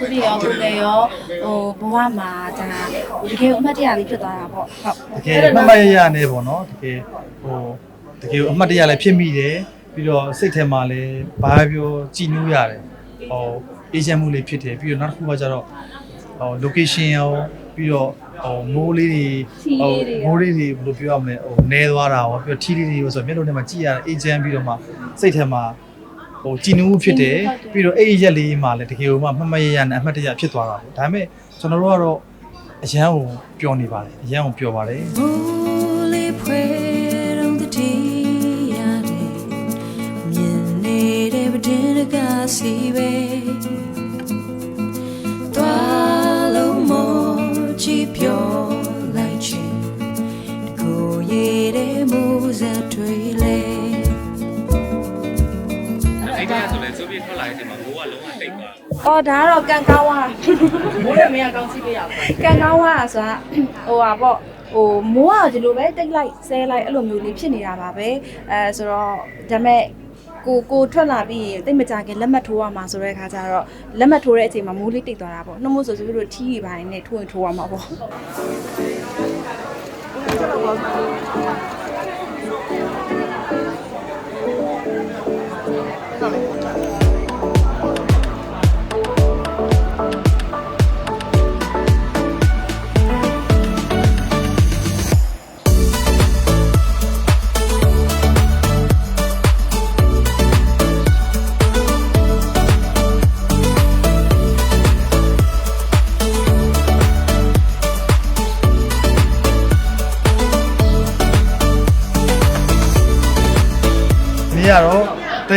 သူတွေရောကိုယ်လည်းရောဟိုဘဝမှာဒါတကယ်အမှတ်တရလေးဖြစ်သွားတာပေါ့ဟုတ်တကယ်အမှတ်မရရနေပေါ့နော်တကယ်ဟိုတကယ်အမှတ်တရလည်းဖြစ်မိတယ်ပြီးတော့စိတ်ထဲမှာလည်းဘာပြောကြည်နူးရတယ်ဟိုအေဂျင့်မှုလေးဖြစ်တယ်ပြီးတော့နောက်တစ်ခုကကျတော့ဟို location ရောပြီးတော့ဟိုမိုးလေးတွေမိုးလေးတွေဘယ်လိုပြောရမလဲဟိုနဲသွားတာရောပြီးတော့ထီးလေးတွေရောဆိုတော့မျက်လုံးထဲမှာကြည်ရတာအေဂျင့်ပြီးတော့မှစိတ်ထဲမှာ ဟိုကြည်နူးမှုဖြစ်တယ်ပြီးတော့အဲ့ဒီရက်လေးမှာလည်းတကယ်လို့မှမှတ်မရရနဲ့အမှတ်တရဖြစ်သွားတာပေါ့ဒါပေမဲ့ကျွန်တော်တို့ကတော့အရန်ကိုပျော်နေပါတယ်အရန်ကိုပျော်ပါတယ် Holy prayer ဆိုလဲဆိုပြီးထွက်လာတဲ့အချိန်မှာကိုကလုံးဝတိတ်သွားအော်ဒါကတော့ကံကောင်းသွားမိုးရမရကောင်းစီပေးရပါကံကောင်းသွားဆိုတာဟိုပါပေါ့ဟိုမိုးကဒီလိုပဲတိတ်လိုက်ဆဲလိုက်အဲ့လိုမျိုးလေးဖြစ်နေတာပါပဲအဲဆိုတော့ဒါမဲ့ကိုကိုထွက်လာပြီးရင်တိတ်မကြခင်လက်မှတ်ထိုးရမှာဆိုတဲ့အခါကျတော့လက်မှတ်ထိုးတဲ့အချိန်မှာမိုးလေးတိတ်သွားတာပေါ့နှမို့ဆိုဆိုပြီးတော့ထီးတွေပိုင်းနဲ့ထိုးရင်ထိုးရမှာပေါ့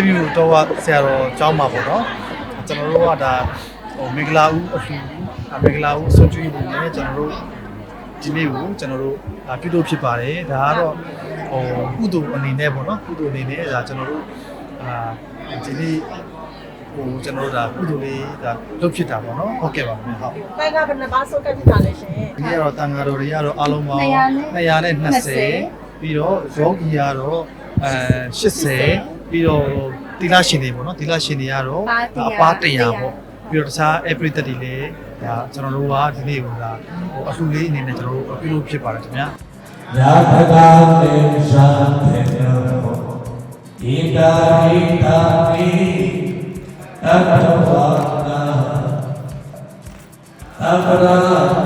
တက်ပြူတော့ဆရာတော်ကျောင်းမှာပေါ့နော်ကျွန်တော်တို့ကဒါဟိုမင်္ဂလာဦးအလှူအမင်္ဂလာဦးဆုံးကျွေးပုံနဲ့ကျွန်တော်တို့ဒီနေ့ကိုကျွန်တော်တို့ဒါပြုလုပ်ဖြစ်ပါတယ်ဒါကတော့ဟိုကုသိုလ်အနေနဲ့ပေါ့နော်ကုသိုလ်အနေနဲ့ဒါကျွန်တော်တို့အာဒီနေ့ဟိုကျွန်တော်တို့ဒါကုသိုလ်လေးဒါလုပ်ဖြစ်တာပေါ့နော်ဟုတ်ကဲ့ပါခင်ဗျဟုတ်တိုင်ကဘယ်နှပါဆုတ်ကတ်ဖြစ်တာလဲရှင်ဒီကတော့တန်ဃာတော်တွေကတော့အားလုံးပေါင်း220ပြီးတော့ယောဂီကတော့အဲ80 ပြီးတော့သီလရှင်တွေပေါ့နော်သီလရှင်တွေကတော့အပါ100ပေါ့ပြီးတော့တခြား every 30လည်းဒါကျွန်တော်တို့ကဒီနေ့ကဒါဟိုအလှူလေးအနေနဲ့ကျွန်တော်တို့ပြုလုပ်ဖြစ်ပါတယ်ခင်ဗျာယာသကာတေရှာတေနောဣတာဟိတာမိအတ္တဝါနာအပရာ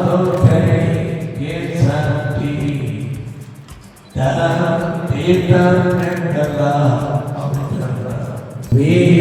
သုထေကိသံတိဒါတေတံနေကလာ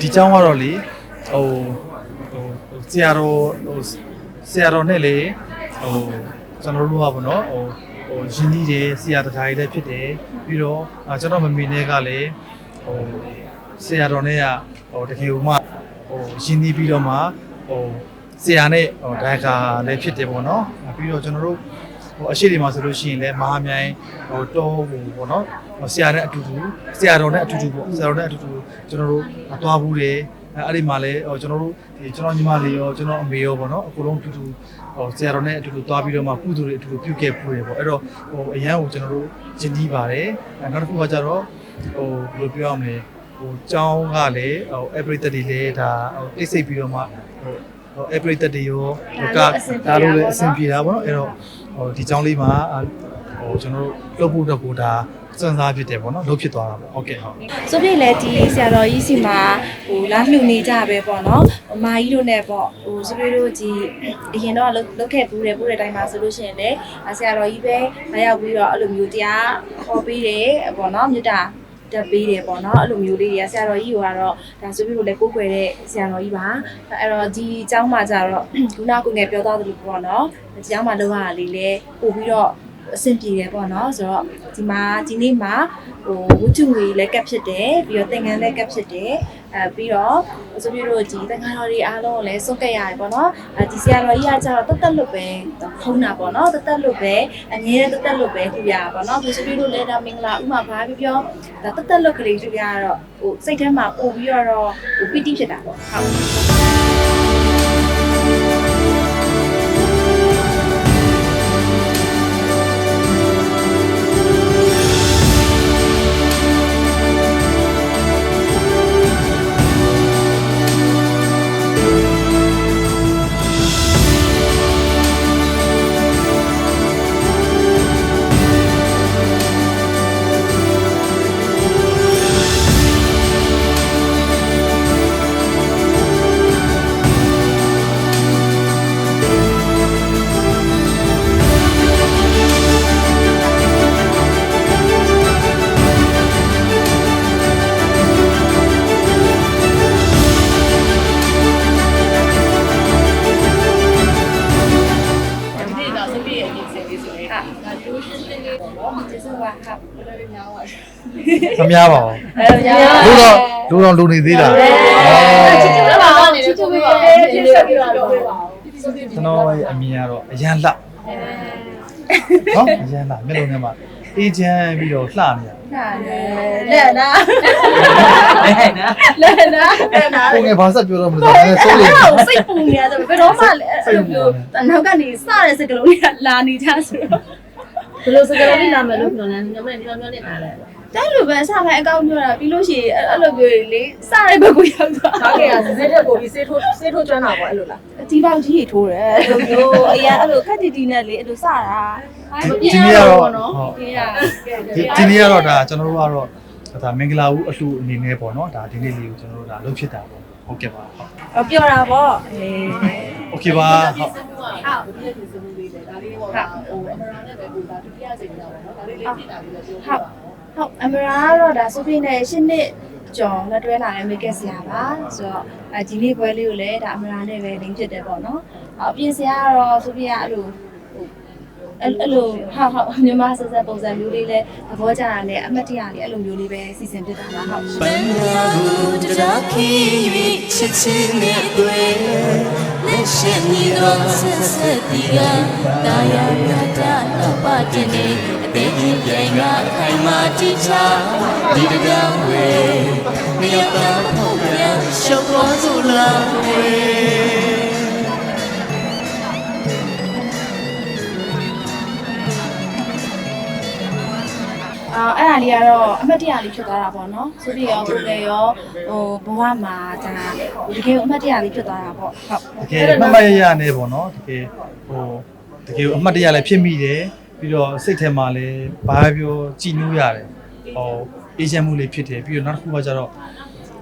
ဒီကျောင်းကတော့လေဟိုဟိုဆရာတော်ဟိုဆရာတော်နဲ့လေဟိုကျွန်တော်တို့ကပေါ့နော်ဟိုဟိုရင်းနှီးတယ်ဆရာတရားကြီးလည်းဖြစ်တယ်ပြီးတော့ကျွန်တော်မမီနဲ့ကလည်းဟိုဆရာတော်နဲ့ကဟိုတကယ်မှဟိုရင်းနှီးပြီးတော့မှဟိုဆရာနဲ့ဟိုဒါကာလည်းဖြစ်တယ်ပေါ့နော်ပြီးတော့ကျွန်တော်တို့ ဟိုအရှိတွေမှာဆိုလို့ရှိရင်လည်းမဟာမြိုင်ဟိုတောဟိုပေါ့နော်ဟိုဆရာနဲ့အတူတူဆရာတော်နဲ့အတူတူပေါ့ဆရာတော်နဲ့အတူတူကျွန်တော်တို့သွားဘူးတယ်အဲအဲ့ဒီမှာလည်းဟိုကျွန်တော်တို့ဒီကျွန်တော်ညီမလေးရောကျွန်တော်အမေရောပေါ့နော်အကုန်လုံးအတူတူဟိုဆရာတော်နဲ့အတူတူသွားပြီးတော့မှကုသိုလ်တွေအတူတူပြုခဲ့ပူတယ်ပေါ့အဲ့တော့ဟိုအရန်ကိုကျွန်တော်တို့ကျင်တီးပါတယ်အဲနောက်တစ်ခုကကြတော့ဟိုဘယ်လိုပြောရမလဲဟိုကျောင်းကလည်းဟို every 30လည်းဒါဟိုတိတ်ဆိတ်ပြီးတော့မှဟိုဟို every 30ရောဟိုကဒါလိုလည်းအဆင်ပြေတာပေါ့နော်အဲ့တော့ ဟိုဒီကျောင်းလေးမှာဟိုကျွန်တော်တို့လုပ်ဖို့တော့ကိုဒါစံစားဖြစ်တယ်ပေါ့နော်လုပ်ဖြစ်သွားတာပေါ့ဟုတ်ကဲ့ဟုတ်ဆိုပြလေဒီဆရာတော်ကြီးစီမှာဟိုလာလှူနေကြပဲပေါ့နော်အမာကြီးတို့နဲ့ပေါ့ဟိုဆိုပြတို့ဒီအရင်တော့လုတ်ခဲ့ပူးတယ်ပူးတဲ့အတိုင်းမှာဆိုလို့ရှိရင်လည်းဆရာတော်ကြီးပဲလာရောက်ပြီးတော့အဲ့လိုမျိုးတရားဟောပေးတယ်ပေါ့နော်မြတ်တာ တက်ပေးတယ်ပေါ့နော်အဲ့လိုမျိုးလေးတွေကဆရာတော်ကြီးကတော့ဒါဆိုပြီးတော့လည်းကိုးကွယ်တဲ့ဆရာတော်ကြီးပါအဲ့တော့ဒီအကြောင်းမှာကြတော့ခုနကကိုငယ်ပြောသွားသလိုပေါ့နော်ဒီအကြောင်းမှာလောကလေးလည်းပို့ပြီးတော့ အဆင်ပြေတယ်ပေါ့နော်ဆိုတော့ဒီမှာဒီနေ့မှာဟိုဝတ္ထုငွေလည်းကပ်ဖြစ်တယ်ပြီးတော့သင်္ကန်းလည်းကပ်ဖြစ်တယ်အဲပြီးတော့ဆိုပြီးတော့ဒီသင်္ကန်းတော်တွေအားလုံးကိုလည်းစုပ်ကပ်ရတယ်ပေါ့နော်အဲဒီဆရာတော်ကြီးကကျတော့တက်တက်လွတ်ပဲဖုံးတာပေါ့နော်တက်တက်လွတ်ပဲအငြင်းတက်တက်လွတ်ပဲထူရတာပေါ့နော်ဆိုပြီးတော့လည်းဒါမင်္ဂလာဥမာဘာပြောပြောဒါတက်တက်လွတ်ကလေးထူရတော့ဟိုစိတ်ထဲမှာပို့ပြီးတော့ဟိုပီတိဖြစ်တာပေါ့ဟုတ် မများပါဘူးအဲညာလူတော့လူတော့လူနေသေးတာအဲချစ်ချစ်ပါပါနေချစ်ချစ်ပါပါပြည့်စုံပြီးတော့ပြောပေးပါဦးကျွန်တော်ရဲ့အမြင်ကတော့အရန်လှနော်အရန်လှမျက်လုံးထဲမှာအေးချမ်းပြီးတော့လှနေရနာလက်နာအဲ့နာလက်နာကိုငယ်ဘာဆက်ပြောတော့မလို့ဆိုတော့စိုးရိမ်ဟိုစိတ်ပူနေရတယ်ဘယ်တော့မှလည်းအဲ့လိုမျိုးနောက်ကနေစတဲ့စကလုံးတွေကလာနေကြဆိုတော့ဘယ်လိုစကားလေးနာမယ်လို့ပြောနေညမနဲ့ပြောပြောနေတာလဲ တဲ့လိုပဲစပိုင်းအကောင့်ပြောတာပြီးလို့ရှိရင်အဲ့လိုမျိုးလေစတဲ့ဘက်ကိုရောက်သွား ဒါကရစစစ်တဲ့ကိုပြီးစေးထိုးစေးထိုးကျွမ်းတာပေါ့အဲ့လိုလား အကြီးပေါင်းကြီးထိုးတယ်အဲ့လိုမျိုးအရာအဲ့လိုခက်တီတီနဲ့လေအဲ့လိုစတာ ဒီနေ့ကတော့ဟုတ် ဒီရ ဒီဒီနေ့ကတော့ဒါကျွန်တော်တို့ကတော့ဒါမင်္ဂလာဦးအလှအနေနဲ့ပေါ့နော်ဒါဒီနေ့လေးကိုကျွန်တော်တို့ဒါလုပ်ဖြစ်တာပေါ့ဟုတ်ကဲ့ပါဟုတ် ဟောပြောတာပေါ့အေး โอเคပါဟုတ် ဟုတ်ဒီဒီစမှုလေးလေဒါလေးဟောတာဟိုအမရာနဲ့ပဲကိုဒါဒုတိယစိတ်နေတာပေါ့နော်ဒါလေးလေးဖြစ်တာလေးလည်းပြောပြပါ ဟုတ်အမရာကတော့ဒါဆိုပြီးနေရှင်းနှစ်ကျော်လက်တွဲလာတဲ့မိတ်ကက်ဆရာပါဆိုတော့အဲဒီလေးပွဲလေးကိုလည်းဒါအမရာနဲ့ပဲလင်းဖြစ်တယ်ပေါ့နော်အပြင်ဆရာကတော့ဆိုပြီးကအဲ့လို အဲ့အဲ့လိုဟာဟာမြန်မာစစပုံစံမျိုးလေးလဲသဘောကျတာနဲ့အမတ်တရလေးအဲ့လိုမျိုးလေးပဲစီစဉ်ဖြစ်တာပါဟုတ်ပညာကိုတရားခီး၍ချစ်ချင်းနဲ့တွေ့လက်ရှိမီတော့ဆက်ဆက်ဒီကတာယာရတာတော့ပါတင်နေအသေးချင်းပြိုင်ကခိုင်မာတိချဒီတကံဝေမြောက်ကဖို့ရရှုပ်သွားစို့လားဝေ အာအဲ့ဒါလေးကတော့အမတ်တရလေးဖြစ်သွားတာပေါ့နော်ဆိုပြီးရောကိုယ်လည်းရောဟိုဘဝမှာဒါတကယ်အမတ်တရလေးဖြစ်သွားတာပေါ့ဟုတ်တကယ်အမှတ်မရရနေပေါ့နော်တကယ်ဟိုတကယ်အမှတ်တရလည်းဖြစ်မိတယ်ပြီးတော့စိတ်ထဲမှာလည်းဘာပြောကြည်နူးရတယ်ဟိုအေဂျင့်မှုလေးဖြစ်တယ်ပြီးတော့နောက်တစ်ခုကကျတော့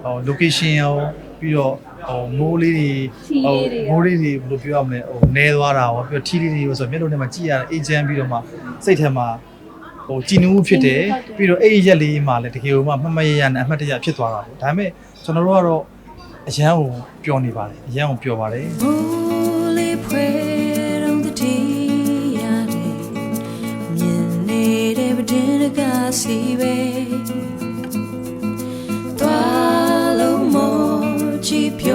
ဟို location ရောပြီးတော့ဟိုမိုးလေးတွေမိုးလေးတွေဘယ်လိုပြောရမလဲဟိုနဲသွားတာရောပြီးတော့ထီးလေးတွေရောဆိုမျက်လုံးထဲမှာကြည်ရတဲ့အေဂျင့်ပြီးတော့မှစိတ်ထဲမှာ ဟိုကြည်နူးမှုဖြစ်တယ်ပြီးတော့အဲ့ဒီရက်လေးမှာလည်းတကယ်လို့မှမှတ်မရရနဲ့အမှတ်တရဖြစ်သွားတာပေါ့ဒါပေမဲ့ကျွန်တော်တို့ကတော့အရန်ကိုပျော်နေပါတယ်အရန်ကိုပျော်ပါတယ် Holy prayer on the day မြင်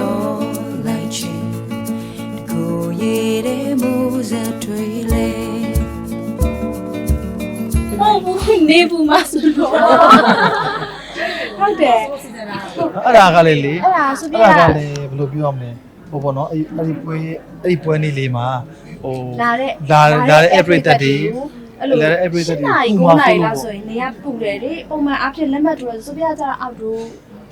နေဘူးမဆိုတော့ဟုတ်တယ်အဲ့ဒါကလည်းလေအဲ့ဒါဆိုပြီးအဲ့ကဒါကလည်းဘယ်လိုပြောရမလဲဟိုပေါ့နော်အဲ့အဲ့ဒီပွဲအဲ့ဒီပွဲနေ့လေးမှာဟိုလာတဲ့လာလာတဲ့ every တက်တွေအဲ့လိုလာတဲ့ every တက်တွေ9နာရီပူ9မှာနာရီဆိုလို့လောက်ဆိုရင်နေရပူတယ်လေပုံမှန်အဖြစ်လက်မှတ်ထိုးလို့ဆိုပြကြတော့အောက်တို့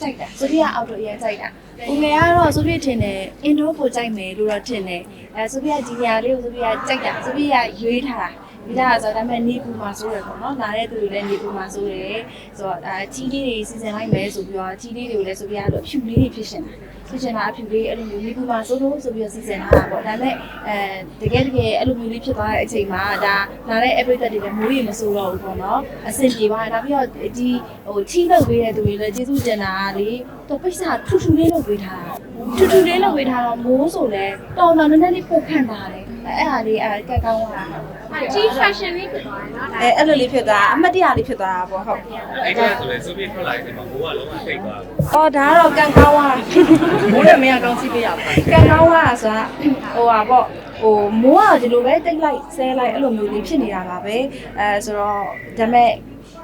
ကြိုက်တာဆိုပြအောက်တို့အရင်ကြိုက်တာပုံငယ်ကတော့ဆိုပြထင်တယ်အင်ဒိုကိုကြိုက်မယ်လို့တော့ထင်တယ်အဲဆိုပြဒီနေရာလေးကိုဆိုပြကြိုက်တာဆိုပြရွေးထားတာ ဒီလားဆိုတော့ဒါပေမဲ့နေပူမှာဆိုရယ်ပေါ့နော်လာတဲ့သူတွေလည်းနေပူမှာဆိုရယ်ဆိုတော့အဲကြီးလေးတွေစီစဉ်လိုက်မယ်ဆိုပြီးတော့ကြီးလေးတွေကိုလည်းဆိုပြရတော့ဖြူလေးတွေဖြစ်ရှင်တာဖြစ်ရှင်တာအဖြူလေးအဲ့လိုမျိုးနေပူမှာဆိုလို့ဆိုပြီးတော့စီစဉ်ထားတာပေါ့ဒါပေမဲ့အဲတကယ်တကယ်အဲ့လိုမျိုးလေးဖြစ်သွားတဲ့အချိန်မှာဒါလာတဲ့ everyday တွေလည်းမိုးရီမဆိုးတော့ဘူးပေါ့နော်အဆင်ပြေပါတယ်နောက်ပြီးတော့ဒီဟို ठी လုပ်ပေးတဲ့သူတွေလည်းကျေးဇူးတင်တာကလေသူပိတ်စာထူထူလေးလုပ်ပေးထားတာထူထူလေးလုပ်ပေးထားတော့မိုးဆိုလဲတော်တော်နည်းနည်းလေးပိုခန့်ပါတယ် အဲ့အဲ့ဒါလေးအဲကက်ကောင်းသွားတာကြီး fashion လေးဖြစ်သွားတယ်နော်ဒါအဲအဲ့လိုလေးဖြစ်သွားတာအမှတ်တရလေးဖြစ်သွားတာပေါ့ဟုတ်အဲ့ဒါဆိုလဲစုပြီးထွက်လာတဲ့အချိန်မှာမိုးကလုံးဝတိတ်သွားတယ်အော်ဒါကတော့ကံကောင်းသွားမိုးနဲ့မင်းကကောင်းစီပေးရပါကံကောင်းသွားဆိုတာဟိုပါပေါ့ဟိုမိုးကဒီလိုပဲတိတ်လိုက်ဆဲလိုက်အဲ့လိုမျိုးလေးဖြစ်နေတာပါပဲအဲဆိုတော့ဒါမဲ့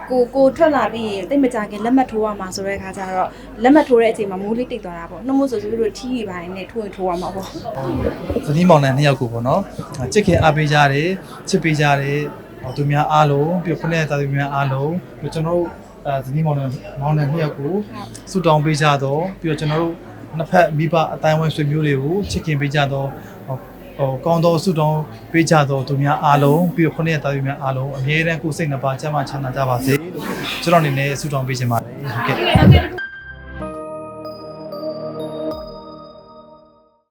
ကိုကိုထွက်လာပြီးရင်တိတ်မကြခင်လက်မှတ်ထိုးရမှာဆိုတဲ့အခါကျတော့လက်မှတ်ထိုးတဲ့အချိန်မှာမိုးလေးတိတ်သွားတာပေါ့နှမို့ဆိုဆိုပြီးတော့ထီးတွေပိုင်းနဲ့ထိုးရင်ထိုးရမှာပေါ့ဇနီးမောင်နှံနှစ်ယောက်ကိုပေါ့နော်ချစ်ခင်အားပေးကြတယ်ချစ်ပေးကြတယ်ဟောသူများအားလုံးပြီးတော့ခုနှစ်တာသူများအားလုံးပြီးတော့ကျွန်တော်တို့အဲဇနီးမောင်နှံမောင်နှံနှစ်ယောက်ကိုဆုတောင်းပေးကြတော့ပြီးတော့ကျွန်တော်တို့နှစ်ဖက်မိဘအတိုင်းဝိုင်းဆွေမျိုးတွေကိုချစ်ခင်ပေးကြတော့ ဟောဟိုကောင်းသောဆုတောင်းပေးကြတော့သူများအားလုံးပြီးတော့ခုနှစ်တာသူများအားလုံးအမြဲတမ်းကိုယ်စိတ်နှစ်ပါးကျမ်းမာချမ်းသာကြပါစေလို့ကျွန်တော်အနေနဲ့ဆုတောင်းပေးချင်ပါတယ်ဟုတ်ကဲ့ဟုတ်ကဲ့